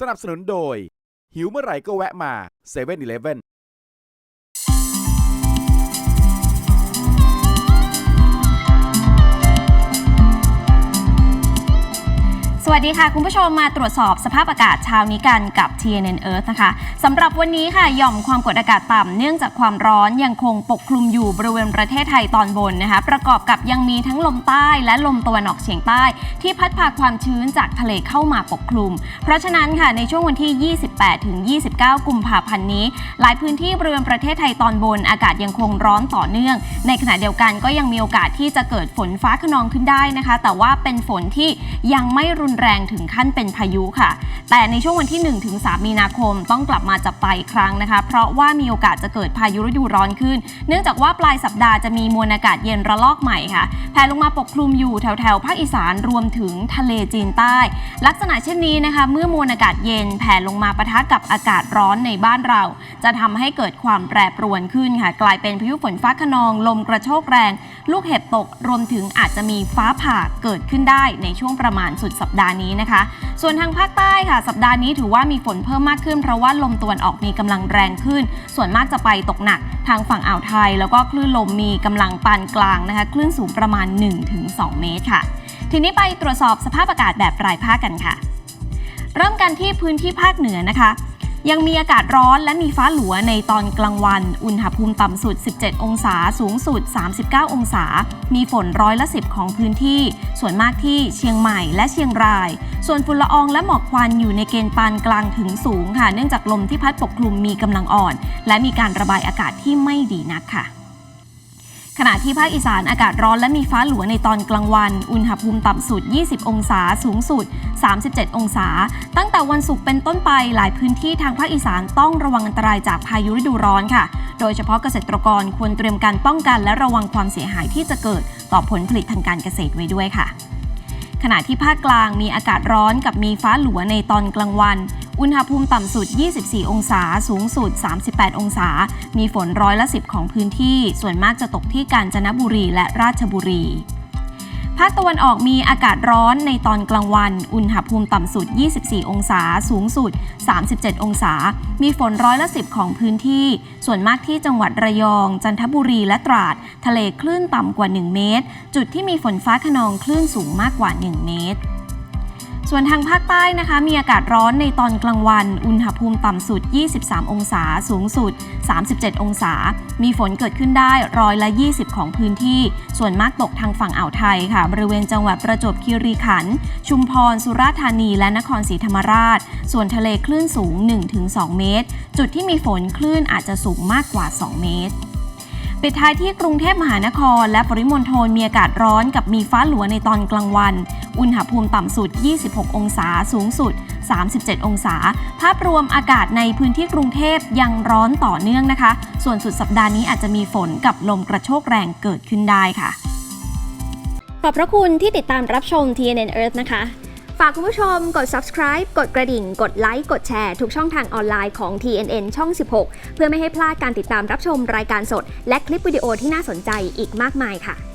สนับสนุนโดย หิวเมื่อไหร่ก็แวะมา7 e เ e ่ e อ วัสดีค่ะ คุณผู้ชมมาตรวจสอบสภาพอากาศเช้านี้กันกับ TNN Earth นะคะสำหรับวันนี้ค่ะหย่อมความกดอากาศต่ำเนื่องจากความร้อนยังคงปกคลุมอยู่บริเวณประเทศไทยตอนบนนะคะ ประกอบกับยังมีทั้งลมใต้และลมตะวันออกเฉียงใต้ ที่พัดพาความชื้นจากทะเลเข้ามาปกคลุม เพราะฉะนั้นค่ะในช่วงวันที่ 28 ถึง 29 กุมภาพันธ์นี้ หลายพื้นที่บริเวณประเทศไทยตอนบน อากาศยังคงร้อนต่อเนื่อง ในขณะเดียวกันก็ยังมีโอกาสที่จะเกิดฝนฟ้าขนองขึ้นได้นะคะ แต่ว่าเป็นฝนที่ยังไม่รุนแรงถึงขั้นเป็นพายุค่ะ แต่ในช่วงวันที่1ถึง3มีนาคมต้องกลับมาจับตาอีกครั้งนะคะ เพราะว่ามีโอกาสจะเกิดพายุฤดูร้อนขึ้น เนื่องจากว่าปลายสัปดาห์จะมีมวลอากาศเย็นระลอกใหม่ค่ะแผ่ลงมาปกคลุมอยู่แถวแถวๆภาคอีสานรวมถึงทะเลจีนใต้ ลักษณะเช่นนี้นะคะ เมื่อมวลอากาศเย็นแผ่ลงมาปะทะกับอากาศร้อนในบ้านเรา จะทำให้เกิดความแปรปรวนขึ้นค่ะ กลายเป็นพายุฝนฟ้าขนอง ลมกระโชกแรง ลูกเห็บตกรวมถึงอาจจะมีฟ้าผ่าเกิดขึ้นได้ในช่วงประมาณสุดสัปดาห์นี้นะคะ ส่วนทางภาคใต้ค่ะ สัปดาห์นี้ถือว่ามีฝนเพิ่มมากขึ้น เพราะว่าลมตะวันออกมีกำลังแรงขึ้น ส่วนมากจะไปตกหนักทางฝั่งอ่าวไทย แล้วก็คลื่นลมมีกำลังปานกลางนะคะ คลื่นสูงประมาณ 1-2 เมตรค่ะ ทีนี้ไปตรวจสอบสภาพอากาศแบบรายภาคกันค่ะ เริ่มกันที่พื้นที่ภาคเหนือนะคะ ยังมีอากาศร้อนและมีฟ้าหลัวในตอนกลางวัน อุณหภูมิต่ำสุด 17 องศา สูงสุด 39 องศา มีฝนร้อยละ10 ของพื้นที่ ส่วนมากที่เชียงใหม่และเชียงราย ส่วนฝุ่นละอองและหมอกควันอยู่ในเกณฑ์ปานกลางถึงสูงค่ะ เนื่องจากลมที่พัดปกคลุมมีกำลังอ่อน และมีการระบายอากาศที่ไม่ดีนักค่ะ ขณะที่ภาคอีสานอากาศร้อนและมีฟ้าหลัวในตอนกลางวัน อุณหภูมิต่ำสุด 20 องศา สูงสุด 37 องศา ตั้งแต่วันศุกร์เป็นต้นไปหลายพื้นที่ทางภาคอีสานต้องระวังอันตรายจากพายุฤดูร้อนค่ะ โดยเฉพาะเกษตรกรควรเตรียมการป้องกันและระวังความเสียหายที่จะเกิดต่อผลผลิตทางการเกษตรไว้ด้วยค่ะ ขณะที่ภาคกลางมีอากาศร้อนกับมีฟ้าหลัวในตอนกลางวัน อุณหภูมิต่ำสุด 24 องศา สูงสุด 38 องศา มีฝนร้อยละ 10 ของพื้นที่ ส่วนมากจะตกที่กาญจนบุรีและราชบุรีภาคตะวันออกมีอากาศร้อนในตอนกลางวัน อุณหภูมิต่ำสุด 24 องศา สูงสุด 37 องศา มีฝนร้อยละ10ของพื้นที่ ส่วนมากที่จังหวัดระยอง จันทบุรี และตราด ทะเลคลื่นต่ำกว่า 1 เมตร จุดที่มีฝนฟ้าขนองคลื่นสูงมากกว่า 1 เมตร ส่วนทางภาคใต้นะคะ มีอากาศร้อนในตอนกลางวัน อุณหภูมิต่ำสุด 23 องศา สูงสุด 37 องศา มีฝนเกิดขึ้นได้ร้อยละ 20 ของพื้นที่ ส่วนมากตกทางฝั่งอ่าวไทยค่ะ บริเวณจังหวัดประจวบคีรีขันธ์ ชุมพร สุราษฎร์ธานี และนครศรีธรรมราช ส่วนทะเลคลื่นสูง 1-2 เมตร จุดที่มีฝนคลื่นอาจจะสูงมากกว่า 2 เมตรปิดท้ายที่กรุงเทพมหานคร และปริมณฑลมีอากาศร้อนกับมีฟ้าหลัวในตอนกลางวัน อุณหภูมิต่ำสุด 26 องศา สูงสุด 37 องศา ภาพรวมอากาศในพื้นที่กรุงเทพยังร้อนต่อเนื่องนะคะ ส่วนสุดสัปดาห์นี้อาจจะมีฝนกับลมกระโชกแรงเกิดขึ้นได้ค่ะ ขอบพระคุณที่ติดตามรับชม TNN Earth นะคะ ฝากคุณผู้ชมกด subscribe กดกระดิ่ง กดไลค์ กดแชร์ ทุกช่องทางออนไลน์ของ TNN ช่อง 16 เพื่อไม่ให้พลาดการติดตามรับชมรายการสด และคลิปวิดีโอที่น่าสนใจอีกมากมายค่ะ